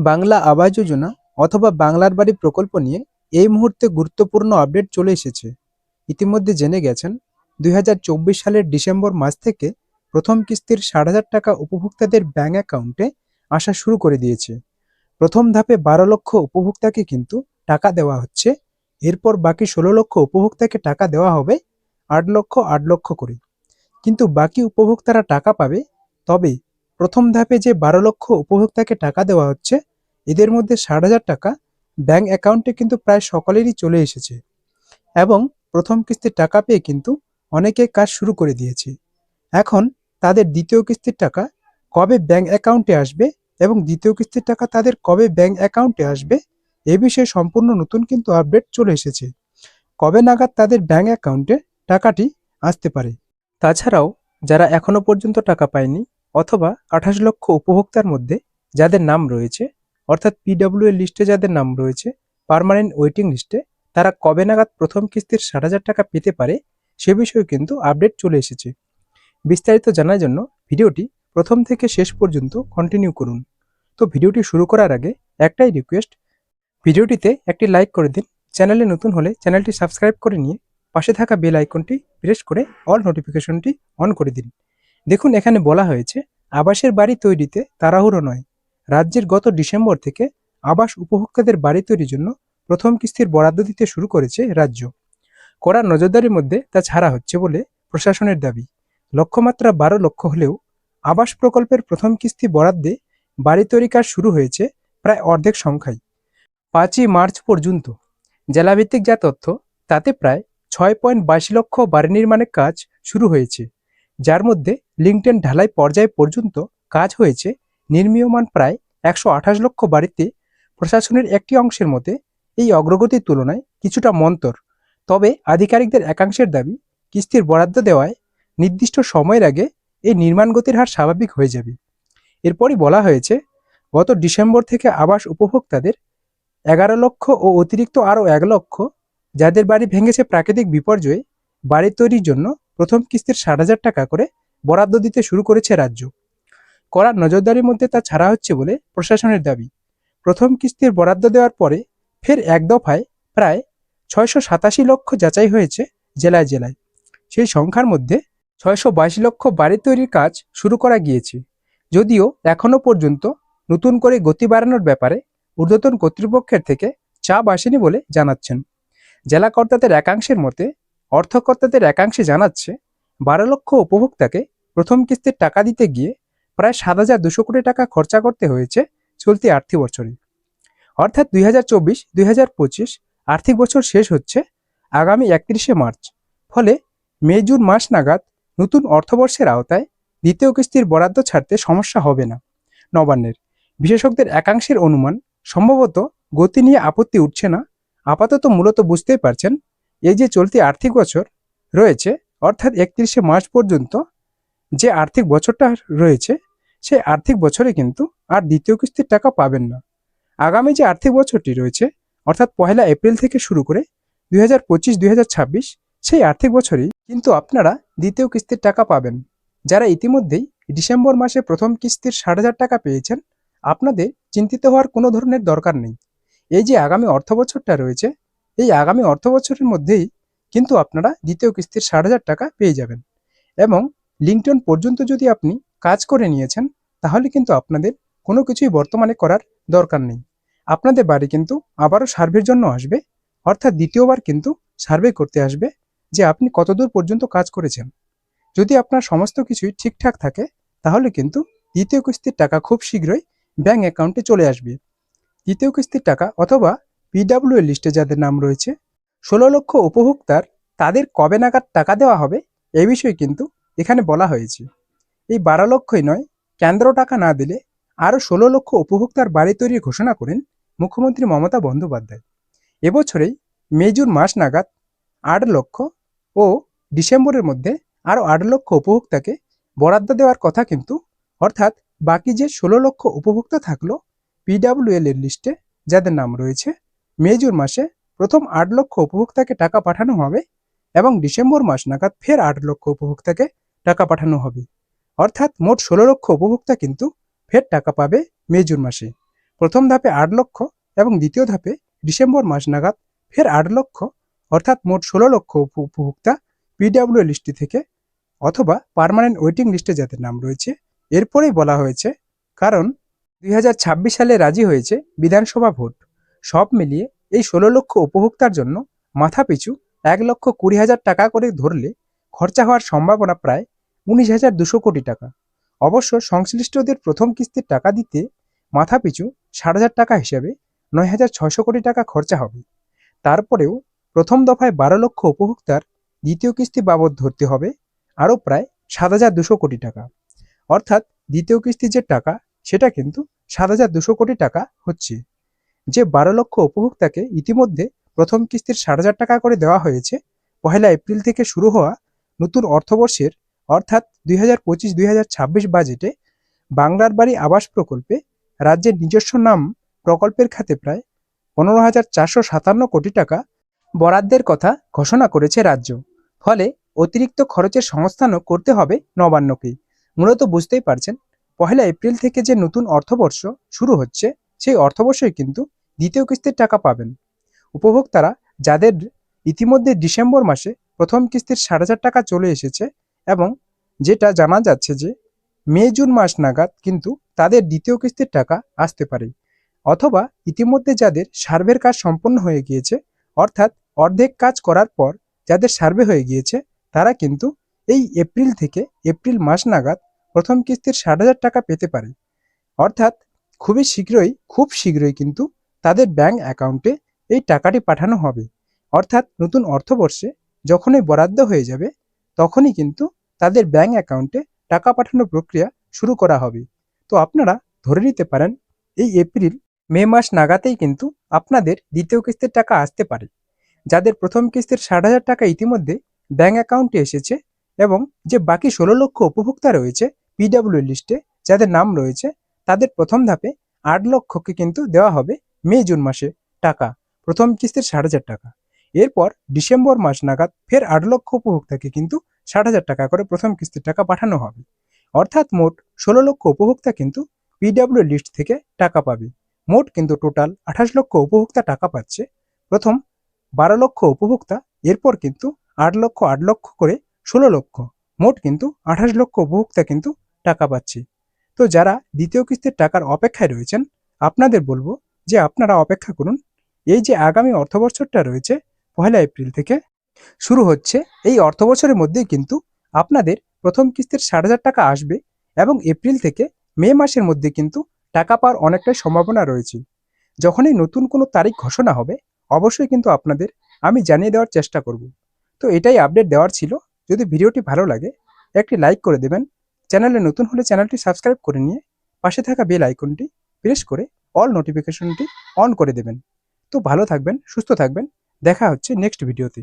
বাংলা আবাস যোজনা অথবা বাংলার বাড়ি প্রকল্প নিয়ে এই মুহূর্তে গুরুত্বপূর্ণ আপডেট চলে এসেছে। ইতিমধ্যে জেনে গেছেন, দুই হাজার চব্বিশ সালের ডিসেম্বর মাস থেকে প্রথম কিস্তির ষাট হাজার টাকা উপভোক্তাদের ব্যাঙ্ক অ্যাকাউন্টে আসা শুরু করে দিয়েছে। প্রথম ধাপে বারো লক্ষ উপভোক্তাকে কিন্তু টাকা দেওয়া হচ্ছে, এরপর বাকি ষোলো লক্ষ উপভোক্তাকে টাকা দেওয়া হবে, আট লক্ষ আট লক্ষ করে। কিন্তু বাকি উপভোক্তারা টাকা পাবে, তবে প্রথম ধাপে যে বারো লক্ষ উপভোক্তাকে টাকা দেওয়া হচ্ছে এদের মধ্যে ষাট হাজার টাকা ব্যাংক অ্যাকাউন্টে কিন্তু প্রায় সকলেরই চলে এসেছে। এবং প্রথম কিস্তির টাকা পেয়ে কিন্তু অনেকে কাজ শুরু করে দিয়েছে। এখন তাদের দ্বিতীয় কিস্তির টাকা কবে ব্যাংক অ্যাকাউন্টে আসবে এবং দ্বিতীয় কিস্তির টাকা তাদের কবে ব্যাংক অ্যাকাউন্টে আসবে এ বিষয়ে সম্পূর্ণ নতুন কিন্তু আপডেট চলে এসেছে। কবে নাগাদ তাদের ব্যাংক অ্যাকাউন্টে টাকাটি আসতে পারে? তাছাড়াও যারা এখনও পর্যন্ত টাকা পায়নি অথবা আঠাশ লক্ষ উপভোক্তার মধ্যে যাদের নাম রয়েছে অর্থাৎ পিডব্লিউ এর লিস্টে যাদের নাম রয়েছে পার্মানেন্ট ওয়েটিং লিস্টে তারা কবে নাগাদ প্রথম কিস্তির ষাট হাজার টাকা পেতে পারে, সে বিষয়ে কিন্তু আপডেট চলে এসেছে। বিস্তারিত জানার জন্য ভিডিওটি প্রথম থেকে শেষ পর্যন্ত কন্টিনিউ করুন। তো ভিডিওটি শুরু করার আগে একটাই রিকোয়েস্ট ভিডিওটিতে একটি লাইক করে দিন। চ্যানেলে নতুন হলে চ্যানেলটি সাবস্ক্রাইব করে নিয়ে পাশে থাকা বেল আইকনটি প্রেস করে অল নোটিফিকেশনটি অন করে দিন। দেখুন, এখানে বলা হয়েছে, আবাসের বাড়ি তৈরিতে তাড়াহুড়ো নয়। রাজ্যের গত ডিসেম্বর থেকে আবাস উপভোক্তাদের বাড়ি তৈরির জন্য প্রথম কিস্তির বরাদ্দ দিতে শুরু করেছে রাজ্য। কড়া নজরদারির মধ্যে তা ছাড়া হচ্ছে বলে প্রশাসনের দাবি। লক্ষ্যমাত্রা বারো লক্ষ হলেও আবাস প্রকল্পের প্রথম কিস্তি বরাদ্দে বাড়ি তৈরি কাজ শুরু হয়েছে প্রায় অর্ধেক সংখ্যায়। পাঁচই মার্চ পর্যন্ত। জেলাভিত্তিক যা তথ্য, তাতে প্রায় ছয় পয়েন্ট বাইশ লক্ষ বাড়ি নির্মাণের কাজ শুরু হয়েছে, যার মধ্যে লিঙ্কটেন ঢালাই পর্যায় পর্যন্ত কাজ হয়েছে নির্মীয়মান প্রায় একশো আঠাশ লক্ষ বাড়িতে প্রশাসনের একটি অংশের মতে এই অগ্রগতির তুলনায় কিছুটা মন্তর। তবে আধিকারিকদের একাংশের দাবি, কিস্তির বরাদ্দ দেওয়ায় নির্দিষ্ট সময়ের আগে এই নির্মাণ গতির হার স্বাভাবিক হয়ে যাবে। এরপরই বলা হয়েছে, গত ডিসেম্বর থেকে আবাস উপভোক্তাদের এগারো লক্ষ ও অতিরিক্ত আরও এক লক্ষ, যাদের বাড়ি ভেঙেছে প্রাকৃতিক বিপর্যয়ে, বাড়ি তৈরির জন্য প্রথম কিস্তির ষাট হাজার টাকা করে বরাদ্দ দিতে শুরু করেছে রাজ্য। কড়া নজরদারির মধ্যে তা ছাড়া হচ্ছে বলে প্রশাসনের দাবি। প্রথম কিস্তির বরাদ্দ দেওয়ার পরে ফের এক দফায় প্রায় ছয়শো সাতাশি লক্ষ যাচাই হয়েছে জেলায় জেলায়। সেই সংখ্যার মধ্যে ছয়শো বাইশ লক্ষ বাড়ি তৈরির কাজ শুরু করা গিয়েছে। যদিও এখনও পর্যন্ত নতুন করে গতি বাড়ানোর ব্যাপারে ঊর্ধ্বতন কর্তৃপক্ষের থেকে চাপ আসেনি বলে জানাচ্ছেন। জেলা কর্তাদের একাংশের মতে অর্থকর্তাদের একাংশে জানাচ্ছে, বারো লক্ষ উপভোক্তাকে প্রথম কিস্তির টাকা দিতে গিয়ে প্রায় সাত হাজার দুশো কোটি টাকা খরচা করতে হয়েছে চলতি আর্থিক বছরে। অর্থাৎ দুই হাজার চব্বিশ, দুই হাজার পঁচিশ আর্থিক বছর শেষ হচ্ছে আগামী একত্রিশে মার্চ। ফলে মে, জুন মাস নাগাদ নতুন অর্থবর্ষের আওতায় দ্বিতীয় কিস্তির বরাদ্দ ছাড়তে সমস্যা হবে না। নবান্নের বিশেষজ্ঞদের একাংশের অনুমান, সম্ভবত গতি নিয়ে আপত্তি উঠছে না। আপাতত মূলত বুঝতেই পারছেন, এই যে চলতি আর্থিক বছর রয়েছে, অর্থাৎ একত্রিশে মার্চ পর্যন্ত যে আর্থিক বছরটা রয়েছে সেই আর্থিক বছরে কিন্তু আর দ্বিতীয় কিস্তির টাকা পাবেন না। আগামী যে আর্থিক বছরটি রয়েছে, অর্থাৎ পহেলা এপ্রিল থেকে শুরু করে দুই হাজার সেই আর্থিক বছরেই কিন্তু আপনারা দ্বিতীয় কিস্তির টাকা পাবেন। যারা ইতিমধ্যেই ডিসেম্বর মাসে প্রথম কিস্তির ষাট হাজার টাকা পেয়েছেন, আপনাদের চিন্তিত হওয়ার কোনো ধরনের দরকার নেই। এই যে আগামী অর্থ বছরটা রয়েছে, এই আগামী অর্থ বছরের মধ্যেই কিন্তু আপনারা দ্বিতীয় কিস্তির ষাট হাজার টাকা পেয়ে যাবেন। এবং লিঙ্কটন পর্যন্ত যদি আপনি কাজ করে নিয়েছেন, তাহলে কিন্তু আপনাদের কোনো কিছুই বর্তমানে করার দরকার নেই। আপনাদের বাড়ি কিন্তু আবারও সার্ভের জন্য আসবে, অর্থাৎ দ্বিতীয়বার কিন্তু সার্ভে করতে আসবে যে আপনি কতদূর পর্যন্ত কাজ করেছেন। যদি আপনার সমস্ত কিছুই ঠিকঠাক থাকে, তাহলে কিন্তু দ্বিতীয় কিস্তির টাকা খুব শীঘ্রই ব্যাঙ্ক অ্যাকাউন্টে চলে আসবে। দ্বিতীয় কিস্তির টাকা অথবা পিডাব্লিউ লিস্টে যাদের নাম রয়েছে, ষোলো লক্ষ উপভোক্তার তাদের কবে নাগাদ টাকা দেওয়া হবে এই বিষয়ে কিন্তু এখানে বলা হয়েছে। এই বারো লক্ষই নয়, কেন্দ্র টাকা না দিলে আরও ষোলো লক্ষ উপভোক্তার বাড়ি তৈরির ঘোষণা করেন মুখ্যমন্ত্রী মমতা বন্দ্যোপাধ্যায়। এবছরেই মে, জুন মাস নাগাদ আট লক্ষ ও ডিসেম্বরের মধ্যে আরও আট লক্ষ উপভোক্তাকে বরাদ্দ দেওয়ার কথা কিন্তু অর্থাৎ বাকি যে ষোলো লক্ষ উপভোক্তা থাকল পিডাব্লিউএল এর লিস্টে, যাদের নাম রয়েছে, মে, জুন মাসে প্রথম আট লক্ষ উপভোক্তাকে টাকা পাঠানো হবে এবং ডিসেম্বর মাস নাগাদ ফের আট লক্ষ উপভোক্তাকে টাকা পাঠানো হবে। অর্থাৎ মোট ষোলো লক্ষ উপভোক্তা কিন্তু ফের টাকা পাবে মে, জুন মাসে। প্রথম ধাপে আট লক্ষ এবং দ্বিতীয় ধাপে ডিসেম্বর মাস নাগাদ ফের আট লক্ষ, অর্থাৎ মোট ষোলো লক্ষ উপ- উপভোক্তা পিডাব্লিউ লিস্টটি থেকে অথবা পার্মানেন্ট ওয়েটিং লিস্টে যাদের নাম রয়েছে। এরপরেই বলা হয়েছে, কারণ দুই হাজার ছাব্বিশ সালে রাজি হয়েছে বিধানসভা ভোট। সব মিলিয়ে এই ষোলো লক্ষ উপভোক্তার জন্য মাথাপিছু এক লক্ষ কুড়ি হাজার টাকা করে ধরলে খরচা হওয়ার সম্ভাবনা প্রায় উনিশ হাজার দুশো কোটি টাকা। অবশ্য সংশ্লিষ্টদের প্রথম কিস্তির টাকা দিতে মাথাপিছু ষাট হাজার টাকা হিসেবে নয় হাজার ছয়শো কোটি টাকা খরচা হবে। তারপরেও প্রথম দফায় বারো লক্ষ উপভোক্তার দ্বিতীয় কিস্তি বাবদ ধরতে হবে, আরও প্রায় সাত হাজার দুশো কোটি টাকা। অর্থাৎ দ্বিতীয় কিস্তির যে টাকা, সেটা কিন্তু সাত হাজার দুশো কোটি টাকা হচ্ছে। যে বারো লক্ষ উপভোক্তাকে ইতিমধ্যে প্রথম কিস্তির ষাট হাজার টাকা করে দেওয়া হয়েছে, পহেলা এপ্রিল থেকে শুরু হওয়া নতুন অর্থবর্ষের অর্থাৎ দুই হাজার পঁচিশ দুই হাজার ছাব্বিশ বাজেটে বাংলার বাড়ি আবাস প্রকল্পে রাজ্যের নিজস্ব নাম প্রকল্পের খাতে প্রায় পনেরো হাজার চারশো সাতান্ন কোটি টাকা বরাদ্দের কথা ঘোষণা করেছে রাজ্য। ফলে অতিরিক্ত খরচের সংস্থানও করতে হবে নবান্নকেই মূলত বুঝতেই পারছেন, পহেলা এপ্রিল থেকে যে নতুন অর্থবর্ষ শুরু হচ্ছে, সেই অর্থবর্ষই কিন্তু দ্বিতীয় কিস্তির টাকা পাবেন। উপভোক্তারা যাদের ইতিমধ্যে ডিসেম্বর মাসে প্রথম কিস্তির ষাট হাজার টাকা চলে এসেছে এবং যেটা জানা যাচ্ছে যে মে, জুন মাস নাগাদ কিন্তু তাদের দ্বিতীয় কিস্তির টাকা আসতে পারে। অথবা ইতিমধ্যে যাদের সার্ভের কাজ সম্পন্ন হয়ে গিয়েছে, অর্থাৎ অর্ধেক কাজ করার পর যাদের সার্ভে হয়ে গিয়েছে, তারা কিন্তু এই এপ্রিল থেকে এপ্রিল মাস নাগাদ প্রথম কিস্তির ষাট হাজার টাকা পেতে পারে। অর্থাৎ খুবই শীঘ্রই, খুব শীঘ্রই কিন্তু তাদের ব্যাংক অ্যাকাউন্টে এই টাকাটি পাঠানো হবে। অর্থাৎ নতুন অর্থবর্ষে যখনই বরাদ্দ হয়ে যাবে তখনই কিন্তু তাদের ব্যাঙ্ক অ্যাকাউন্টে টাকা পাঠানোর প্রক্রিয়া শুরু করা হবে। তো আপনারা ধরে নিতে পারেন, এই এপ্রিল, মে মাস নাগাতেই কিন্তু আপনাদের দ্বিতীয় কিস্তির টাকা আসতে পারে। যাদের প্রথম কিস্তির ষাট হাজার টাকা ইতিমধ্যে ব্যাঙ্ক অ্যাকাউন্টে এসেছে এবং যে বাকি ষোলো লক্ষ উপভোক্তা রয়েছে পিডাব্লিউ লিস্টে যাদের নাম রয়েছে, তাদের প্রথম ধাপে আট লক্ষকে কিন্তু দেওয়া হবে মে, জুন মাসে টাকা, প্রথম কিস্তির ষাট হাজার টাকা। এরপর ডিসেম্বর মাস নাগাদ ফের আট লক্ষ উপভোক্তাকে কিন্তু ষাট হাজার টাকা করে প্রথম কিস্তির টাকা পাঠানো হবে। অর্থাৎ মোট ষোলো লক্ষ উপভোক্তা কিন্তু পিডাব্লিউ লিস্ট থেকে টাকা পাবে। মোট কিন্তু টোটাল আঠাশ লক্ষ উপভোক্তা টাকা পাচ্ছে। প্রথম বারো লক্ষ উপভোক্তা, এরপর কিন্তু আট লক্ষ আট লক্ষ করে ষোলো লক্ষ। মোট কিন্তু আঠাশ লক্ষ উপভোক্তা কিন্তু টাকা পাচ্ছে। তো যারা দ্বিতীয় কিস্তির টাকার অপেক্ষায় রয়েছেন, আপনাদের বলব যে আপনারা অপেক্ষা করুন। এই যে আগামী অর্থবছরটা রয়েছে, পহেলা এপ্রিল থেকে শুরু হচ্ছে। এই অর্থবছরের মধ্যেই কিন্তু আপনাদের প্রথম কিস্তির ষাট হাজার টাকা আসবে এবং এপ্রিল থেকে মে মাসের মধ্যে কিন্তু টাকা পাওয়ার অনেকটাই সম্ভাবনা রয়েছে। যখনই নতুন কোনো তারিখ ঘোষণা হবে, অবশ্যই কিন্তু আপনাদের আমি জানিয়ে দেওয়ার চেষ্টা করব। তো এটাই আপডেট দেওয়ার ছিল। যদি ভিডিওটি ভালো লাগে, একটি লাইক করে দেবেন। চ্যানেলে নতুন হলে চ্যানেলটি সাবস্ক্রাইব করে নিয়ে পাশে থাকা বেল আইকনটি প্রেস করে অল নোটিফিকেশনটি অন করে দেবেন। তো ভালো থাকবেন, সুস্থ থাকবেন। দেখা হচ্ছে নেক্সট ভিডিওতে।